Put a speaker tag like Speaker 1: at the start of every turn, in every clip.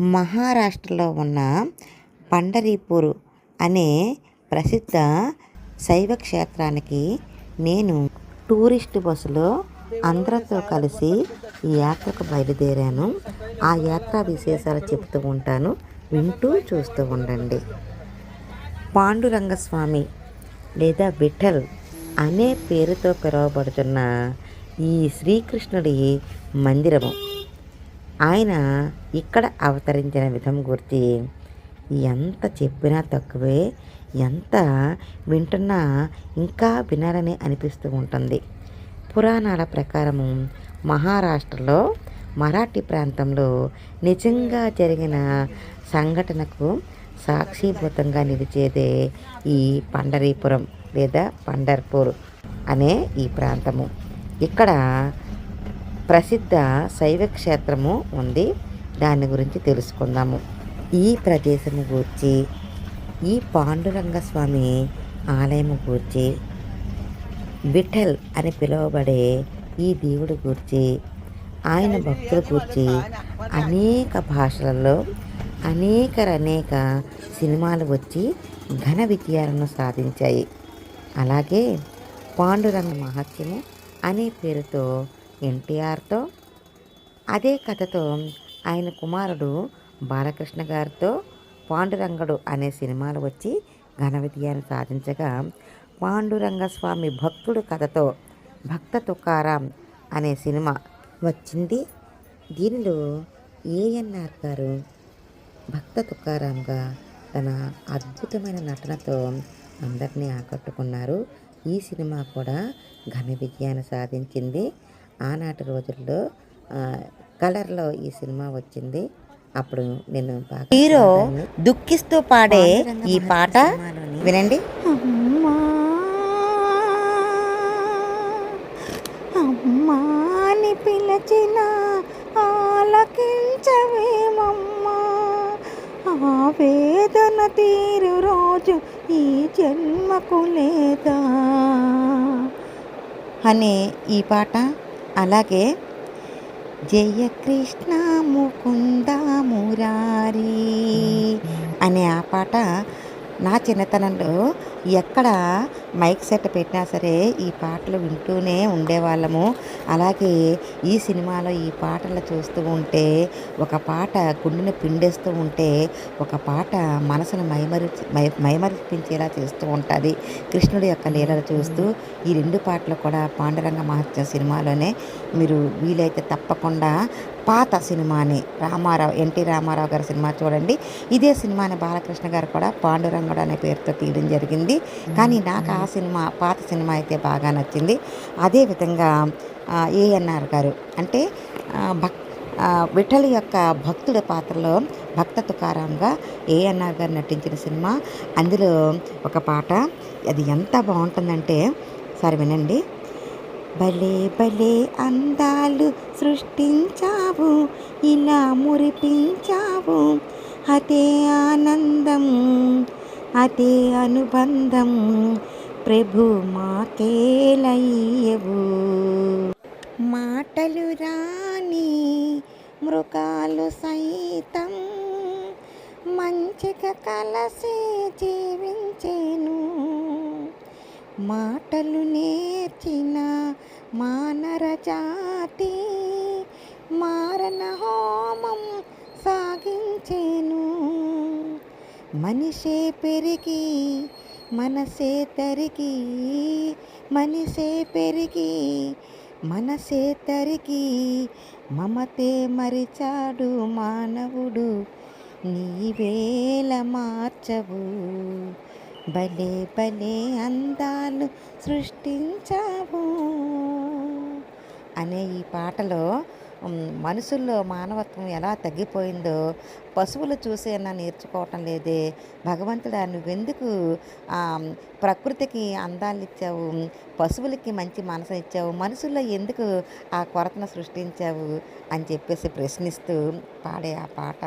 Speaker 1: మహారాష్ట్రలో ఉన్న పండరీపూర్ అనే ప్రసిద్ధ శైవ క్షేత్రానికి నేను టూరిస్ట్ బస్సులో అందరితో కలిసి ఈ యాత్రకు బయలుదేరాను. ఆ యాత్ర విశేషాలు చెప్తూ ఉంటాను. వింటూ చూస్తూ ఉండండి. పాండురంగస్వామి లేదా విఠల్ అనే పేరుతో పిలువబడుతున్న ఈ శ్రీకృష్ణుడి మందిరము. ఆయన ఇక్కడ అవతరించిన విధం గురించి ఎంత చెప్పినా తక్కువే ఎంత వింటున్నా ఇంకా వినాలని అనిపిస్తూ ఉంటుంది. పురాణాల ప్రకారము మహారాష్ట్రలో మరాఠీ ప్రాంతంలో నిజంగా జరిగిన సంఘటనకు సాక్షిభూతంగా నిలిచేదే ఈ పండరీపురం లేదా పండర్పూర్ అనే ఈ ప్రాంతము. ఇక్కడ ప్రసిద్ధ శైవ క్షేత్రము ఉంది. దాని గురించి తెలుసుకుందాము. ఈ ప్రదేశము గూర్చి ఈ పాండురంగ స్వామి ఆలయము గూర్చి విఠల్ అని పిలువబడే ఈ దేవుడి గూర్చి ఆయన భక్తుల గూర్చి అనేక భాషలలో అనేక అనేక సినిమాలు వచ్చి ఘన విజయాలను సాధించాయి. అలాగే పాండురంగ మహత్యము అనే పేరుతో ఎన్టీఆర్తో అదే కథతో ఆయన కుమారుడు బాలకృష్ణ గారితో పాండురంగడు అనే సినిమాలు వచ్చి ఘన విజయాన్ని సాధించగా పాండురంగ స్వామి భక్తుడు కథతో భక్త తుకారాం అనే సినిమా వచ్చింది. దీనిలో ఏఎన్ఆర్ గారు భక్త తుకారాంగా తన అద్భుతమైన నటనతో అందరినీ ఆకట్టుకున్నారు. ఈ సినిమా కూడా ఘన విజయాన్ని సాధించింది. ఆనాటి రోజుల్లో కలర్లో ఈ సినిమా వచ్చింది. అప్పుడు నేను హీరో దుఃఖిస్తూ పాడే ఈ పాట వినండి.
Speaker 2: అమ్మా అమ్మాని పిలచిన ఆలకించవేమమ్మా. ఆ వేదన తీరు రోజు ఈ జన్మకు లేదా.
Speaker 1: అనే ఈ పాట అలాగే జయ కృష్ణ ముకుంద మురారి అనే ఆ పాట నా చిన్నతనంలో ఎక్కడ మైక్ సెట్ పెట్టినా సరే ఈ పాటలు వింటూనే ఉండేవాళ్ళము. అలాగే ఈ సినిమాలో ఈ పాటలు చూస్తూ ఉంటే ఒక పాట గుండెను పిండేస్తూ ఉంటే ఒక పాట మనసును మైమరి మై మైమరిపించేలా చేస్తూ ఉంటుంది. కృష్ణుడి యొక్క లీలలు చూస్తూ ఈ రెండు పాటలు కూడా పాండురంగ మహత్యం సినిమాలోనే మీరు వీలైతే తప్పకుండా పాత సినిమాని రామారావు ఎన్టీ రామారావు గారి సినిమా చూడండి. ఇదే సినిమాని బాలకృష్ణ గారు కూడా పాండురంగుడు అనే పేరుతో తీయడం జరిగింది. కానీ నాకు ఆ సినిమా పాత సినిమా అయితే బాగా నచ్చింది. అదేవిధంగా ఏఎన్ఆర్ గారు అంటే భక్ విఠల విఠల్ యొక్క భక్తుడి పాత్రలో భక్త తుకారాంగా ఏఎన్ఆర్ గారు నటించిన సినిమా. అందులో ఒక పాట అది ఎంత బాగుంటుందంటే సరే వినండి. భలే భలే అందాలు సృష్టించావు ఇలా మురిపించావు అదే ఆనందం. అదే అనుబంధం ప్రభు మాకేలయ్యవు. మాటలు రాని మృగాలు సైతం మంచిగా కలసి జీవించేను. మాటలు నేర్చిన మానర జాతి మారణ హోమం సాగించేను. మనిషే పెరిగి మనసే తరిగి మనిషే పెరిగి మనసే తరిగి మమతే మరిచాడు మానవుడు నీవేల మార్చవు. భలే భలే అందాలు సృష్టించావు. అనే ఈ పాటలో మనుషుల్లో మానవత్వం ఎలా తగ్గిపోయిందో పశువులు చూసేనా నేర్చుకోవటం లేదే. భగవంతుడా నువ్వెందుకు ప్రకృతికి అందాలు ఇచ్చావు? పశువులకి మంచి మనసు ఇచ్చావు. మనుషుల్లో ఎందుకు ఆ కొరతను సృష్టించావు? అని చెప్పేసి ప్రశ్నిస్తూ పాడే ఆ పాట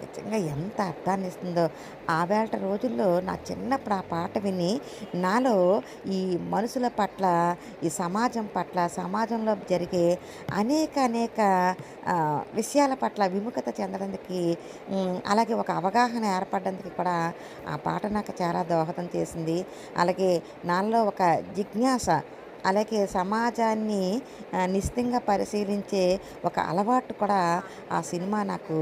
Speaker 1: నిజంగా ఎంత అర్థాన్ని ఇస్తుందో ఆ రోజుల్లో నా చిన్నప్పుడు ఆ పాట విని నాలో ఈ మనుషుల పట్ల ఈ సమాజం పట్ల సమాజంలో జరిగే అనేక అనేక విషయాల పట్ల విముఖత చెందడానికి అలాగే ఒక అవగాహన ఏర్పడడానికి కూడా ఆ పాట నాకు చాలా దోహదం చేసింది. అలాగే నాలో ఒక జిజ్ఞాస అలాగే సమాజాన్ని నిశ్చితంగా పరిశీలించే ఒక అలవాటు కూడా ఆ సినిమా నాకు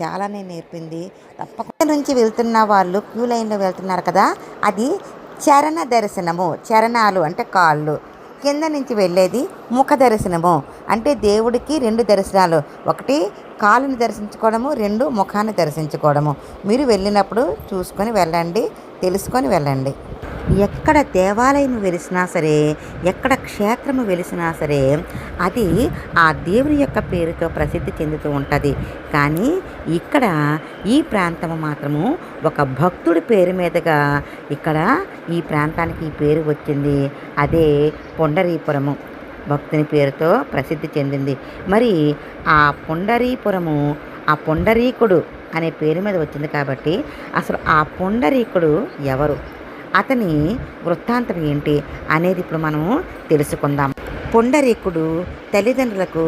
Speaker 1: చాలానే నేర్పింది. తప్పకుండా నుంచి వెళ్తున్న వాళ్ళు క్యూ లైన్లో వెళ్తున్నారు కదా అది చరణ దర్శనము చరణాలు అంటే కాళ్ళు. కింద నుంచి వెళ్ళేది ముఖ దర్శనము. అంటే దేవుడికి రెండు దర్శనాలు. ఒకటి కాలుని దర్శించుకోవడము రెండు ముఖాన్ని దర్శించుకోవడము. మీరు వెళ్ళినప్పుడు చూసుకొని వెళ్ళండి తెలుసుకొని వెళ్ళండి. ఎక్కడ దేవాలయం వెలిసినా సరే ఎక్కడ క్షేత్రము వెలిసినా సరే అది ఆ దేవుని యొక్క పేరుతో ప్రసిద్ధి చెందుతూ ఉంటుంది. కానీ ఇక్కడ ఈ ప్రాంతము మాత్రము ఒక భక్తుడి పేరు మీదుగా ఇక్కడ ఈ ప్రాంతానికి ఈ పేరు వచ్చింది. అదే పొండరీపురము. భక్తుని పేరుతో ప్రసిద్ధి చెందింది. మరి ఆ పొండరీపురము ఆ పొండరీకుడు అనే పేరు మీద వచ్చింది కాబట్టి అసలు ఆ పొండరీకుడు ఎవరు? అతని వృత్తాంతం ఏంటి అనేది ఇప్పుడు మనం తెలుసుకుందాం. పుండరీకుడు తల్లిదండ్రులకు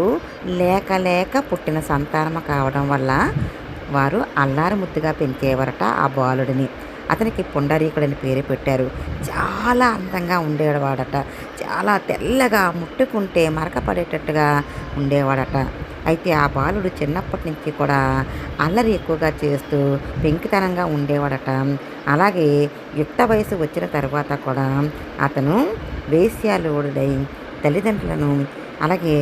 Speaker 1: లేక లేక పుట్టిన సంతానము కావడం వల్ల వారు అల్లారు ముద్దుగా పెంచేవారట ఆ బాలుడిని. అతనికి పుండరీకుడని పేరు పెట్టారు. చాలా అందంగా ఉండేవాడట. చాలా తెల్లగా ముట్టుకుంటే మరక పడేటట్టుగా ఉండేవాడట. అయితే ఆ బాలుడు చిన్నప్పటి నుంచి కూడా అల్లరి ఎక్కువగా చేస్తూ పెంకితనంగా ఉండేవాడట. అలాగే యుక్త వయసు వచ్చిన తర్వాత కూడా అతను వేశ్యాలోడుడై తల్లిదండ్రులను అలాగే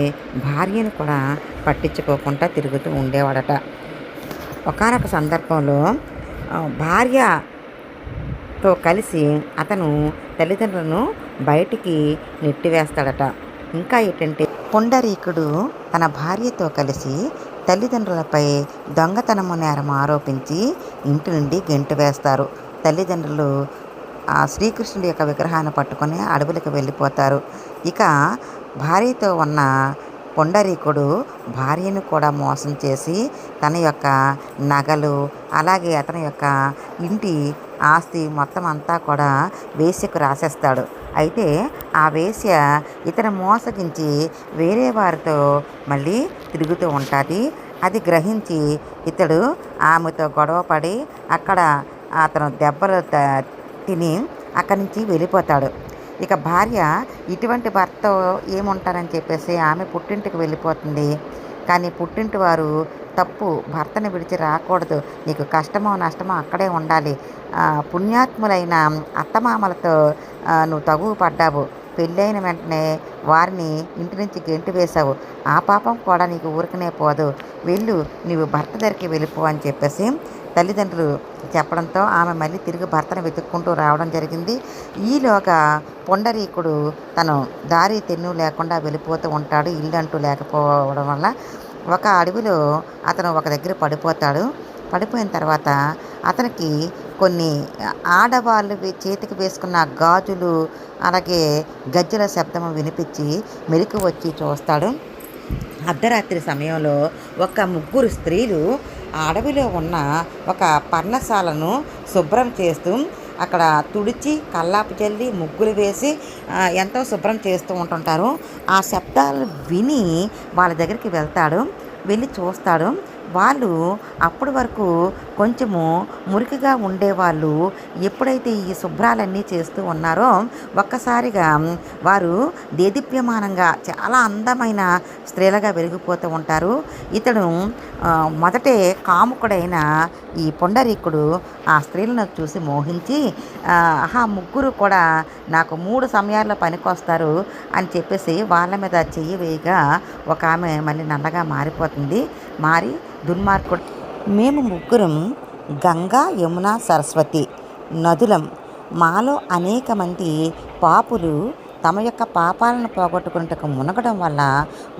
Speaker 1: భార్యను కూడా పట్టించుకోకుండా తిరుగుతూ ఉండేవాడట. ఒకానొక సందర్భంలో భార్యతో కలిసి అతను తల్లిదండ్రులను బయటికి నెట్టివేస్తాడట. ఇంకా ఏంటంటే పుండరీకుడు తన భార్యతో కలిసి తల్లిదండ్రులపై దొంగతనము నేరం ఆరోపించి ఇంటి నుండి గెంటు వేస్తారు. తల్లిదండ్రులు ఆ శ్రీకృష్ణుడి యొక్క విగ్రహాన్ని పట్టుకొని అడవులకు వెళ్ళిపోతారు. ఇక భార్యతో ఉన్న పొండరీకుడు భార్యను కూడా మోసం చేసి తన యొక్క నగలు అలాగే అతని యొక్క ఇంటి ఆస్తి మొత్తం అంతా కూడా వేసుకు రాసేస్తాడు. అయితే ఆ వేశ్య ఇతను మోసగించి వేరే వారితో మళ్ళీ తిరుగుతూ ఉంటుంది. అది గ్రహించి ఇతడు ఆమెతో గొడవపడి అక్కడ అతను దెబ్బలు తిని అక్కడి నుంచి వెళ్ళిపోతాడు. ఇక భార్య ఇటువంటి భర్త ఏముంటారని చెప్పేసి ఆమె పుట్టింటికి వెళ్ళిపోతుంది. కానీ పుట్టింటి వారు తప్పు. భర్తని విడిచి రాకూడదు. నీకు కష్టమో నష్టమో అక్కడే ఉండాలి. పుణ్యాత్ములైన అత్తమామలతో నువ్వు తగువ పడ్డావు. పెళ్ళైన వెంటనే వారిని ఇంటి నుంచి గెంటి వేశావు. ఆ పాపం కూడా నీకు ఊరికనే పోదు. వెళ్ళు నీవు భర్త దగ్గరికి వెళ్ళిపో అని చెప్పేసి తల్లిదండ్రులు చెప్పడంతో ఆమె మళ్ళీ తిరిగి భర్తను వెతుక్కుంటూ రావడం జరిగింది. ఈలోగా పొండరీకుడు తను దారి తెన్ను లేకుండా వెళ్ళిపోతూ ఉంటాడు. ఇల్లు అంటూ లేకపోవడం వల్ల ఒక అడవిలో అతను ఒక దగ్గర పడిపోతాడు. పడిపోయిన తర్వాత అతనికి కొన్ని ఆడవాళ్ళు చేతికి వేసుకున్న గాజులు అలాగే గజ్జల శబ్దం వినిపించి మెరుకు వచ్చి చూస్తాడు. అర్ధరాత్రి సమయంలో ఒక ముగ్గురు స్త్రీలు అడవిలో ఉన్న ఒక పర్ణశాలను శుభ్రం చేస్తూ అక్కడ తుడిచి కల్లాపు చల్లి ముగ్గులు వేసి ఎంతో శుభ్రం చేస్తూ ఉంటుంటారు. ఆ శబ్దాలు విని వాళ్ళ దగ్గరికి వెళ్తాడు వెళ్ళి చూస్తాడు. వాళ్ళు అప్పటి వరకు కొంచెము మురికిగా ఉండేవాళ్ళు ఎప్పుడైతే ఈ శుభ్రాలన్నీ చేస్తూ ఉన్నారో ఒక్కసారిగా వారు దేదీప్యమానంగా చాలా అందమైన స్త్రీలుగా వెలిగిపోతూ ఉంటారు. ఇతడు మొదటే కాముకుడైన ఈ పొండరీకుడు ఆ స్త్రీలను చూసి మోహించి ఆ, ఆహా ముగ్గురు కూడా నాకు మూడు సమయాల్లో పనికొస్తారు అని చెప్పేసి వాళ్ళ మీద చెయ్యి వేయగా ఒక ఆమె మళ్ళీ నల్లగా మారిపోతుంది. మారి దుర్మార్గుడు మేము ముగ్గురం గంగా యమున సరస్వతి నదులం. మాలో అనేక మంది పాపులు తమ యొక్క పాపాలను పోగొట్టుకున్నట్టుకు మునగడం వల్ల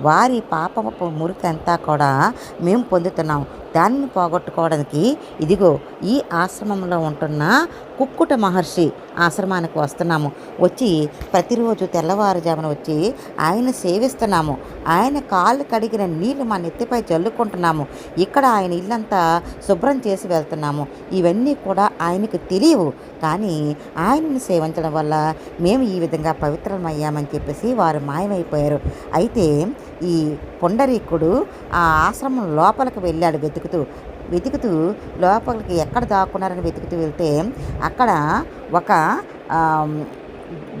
Speaker 1: వారి పాపపు మురికి అంతా కూడా మేము పొందుతున్నాం. దానిని పోగొట్టుకోవడానికి ఇదిగో ఈ ఆశ్రమంలో ఉంటున్న కుక్కుట మహర్షి ఆశ్రమానికి వస్తున్నాము. వచ్చి ప్రతిరోజు తెల్లవారుజామున వచ్చి ఆయన సేవిస్తున్నాము. ఆయన కాళ్ళు కడిగిన నీళ్ళు మా నెత్తిపై చల్లుకుంటున్నాము. ఇక్కడ ఆయన ఇల్లంతా శుభ్రం చేసి వెళ్తున్నాము. ఇవన్నీ కూడా ఆయనకు తెలియవు. కానీ ఆయనను సేవించడం వల్ల మేము ఈ విధంగా పవిత్రమయ్యామని చెప్పేసి వారు మాయమైపోయారు. అయితే ఈ పుండరీకుడు ఆ ఆశ్రమం లోపలికి వెళ్ళాడు వెతుకుతూ వెతుకుతూ లోపలికి ఎక్కడ దాక్కున్నారని వెతుకుతూ వెళ్తే అక్కడ ఒక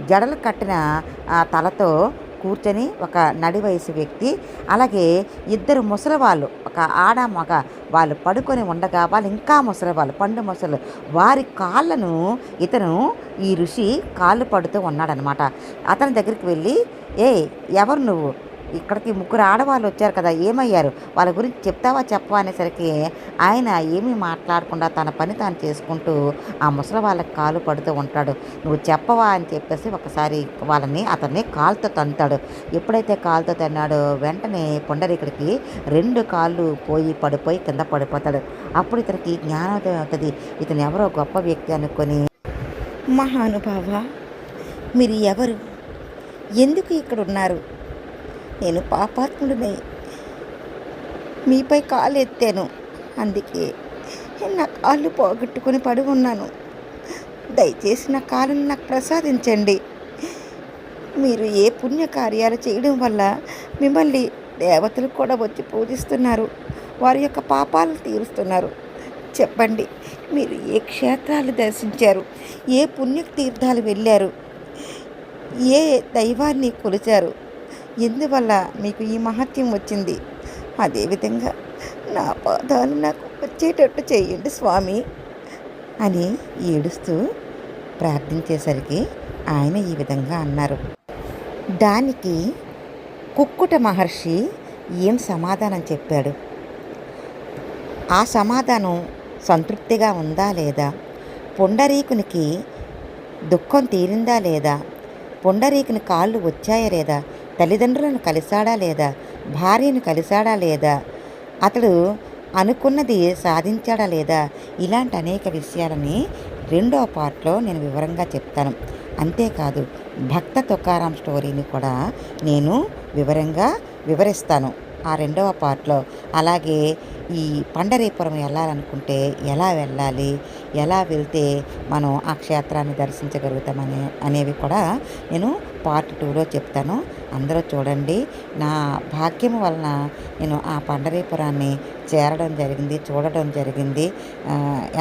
Speaker 1: జడలు కట్టిన తలతో కూర్చొని ఒక నడి వయసు వ్యక్తి అలాగే ఇద్దరు ముసలి వాళ్ళు ఒక ఆడ మగ వాళ్ళు పడుకొని ఉండగా వాళ్ళు ఇంకా ముసలి వాళ్ళు పండు ముసలు వారి కాళ్ళను ఇతను ఈ ఋషి కాళ్ళు పడుతూ ఉన్నాడనమాట అతని దగ్గరికి వెళ్ళి ఏ ఎవరు నువ్వు? ఇక్కడికి ముగ్గురు ఆడవాళ్ళు వచ్చారు కదా ఏమయ్యారు? వాళ్ళ గురించి చెప్తావా చెప్పవా అనేసరికి ఆయన ఏమీ మాట్లాడకుండా తన పని తాను చేసుకుంటూ ఆ ముసలి వాళ్ళకి కాలు పడుతూ ఉంటాడు. నువ్వు చెప్పవా? అని చెప్పేసి ఒకసారి వాళ్ళని అతన్ని కాలుతో తంతాడు ఎప్పుడైతే కాలుతో తన్నాడో వెంటనే పుండరీకుడికి రెండు కాళ్ళు పోయి పడిపోయి కింద పడిపోతాడు. అప్పుడు ఇతనికి జ్ఞానోదయం అవుతుంది. ఇతను ఎవరో గొప్ప వ్యక్తి అనుకొని
Speaker 2: మహానుభావ మీరు ఎవరు? ఎందుకు ఇక్కడ ఉన్నారు నేను పాపాత్ముడినై. మీపై కాలు ఎత్తాను అందుకే నా కాళ్ళు పోగొట్టుకుని పడి ఉన్నాను. దయచేసి నా కాలుని నాకు ప్రసాదించండి. మీరు ఏ పుణ్య కార్యాలు చేయడం వల్ల మిమ్మల్ని దేవతలు కూడా వచ్చి పూజిస్తున్నారు. వారి యొక్క పాపాలను తీరుస్తున్నారు. చెప్పండి మీరు ఏ క్షేత్రాలు దర్శించారు? ఏ పుణ్య తీర్థాలు వెళ్ళారు? ఏ దైవాన్ని కొలిచారు? ఎందువల్ల మీకు ఈ మహత్యం వచ్చింది? అదేవిధంగా నా పాదాలు నాకు వచ్చేటట్టు చేయండి స్వామి
Speaker 1: అని ఏడుస్తూ ప్రార్థించేసరికి ఆయన ఈ విధంగా అన్నారు. దానికి కుక్కుట మహర్షి ఏం సమాధానం చెప్పాడు? ఆ సమాధానం సంతృప్తిగా ఉందా లేదా? పుండరీకునికి దుఃఖం తీరిందా లేదా? పుండరీకుని కాళ్ళు వచ్చాయా లేదా? తల్లిదండ్రులను కలిశాడా లేదా? భార్యను కలిశాడా లేదా? అతడు అనుకున్నది సాధించాడా లేదా? ఇలాంటి అనేక విషయాలని రెండో పార్ట్లో నేను వివరంగా చెప్తాను. అంతేకాదు భక్త తుకారాం స్టోరీని కూడా నేను వివరంగా వివరిస్తాను. ఆ రెండవ పార్ట్లో అలాగే ఈ పండరీపురం వెళ్ళాలనుకుంటే ఎలా వెళ్ళాలి ఎలా వెళ్తే మనం ఆ క్షేత్రాన్ని దర్శించగలుగుతామనే అనేవి కూడా నేను పార్ట్ టూలో చెప్తాను. అందరూ చూడండి. నా భాగ్యం వలన నేను ఆ పండరీపురాన్ని చేరడం జరిగింది చూడడం జరిగింది.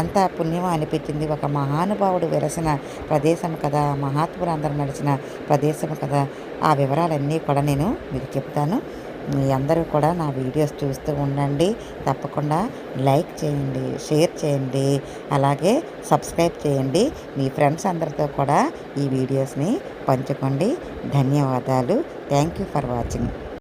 Speaker 1: ఎంత పుణ్యమో అనిపించింది. ఒక మహానుభావుడు వెలసిన ప్రదేశం కదా మహాత్ములు అందరూ నడిచిన ప్రదేశం కదా. ఆ వివరాలన్నీ కూడా నేను మీకు చెప్తాను. మీ అందరూ కూడా నా వీడియోస్ చూస్తూ ఉండండి. తప్పకుండా లైక్ చేయండి షేర్ చేయండి అలాగే సబ్స్క్రైబ్ చేయండి. మీ ఫ్రెండ్స్ అందరితో కూడా ఈ వీడియోస్ని పంచుకోండి. ధన్యవాదాలు. Thank you for watching.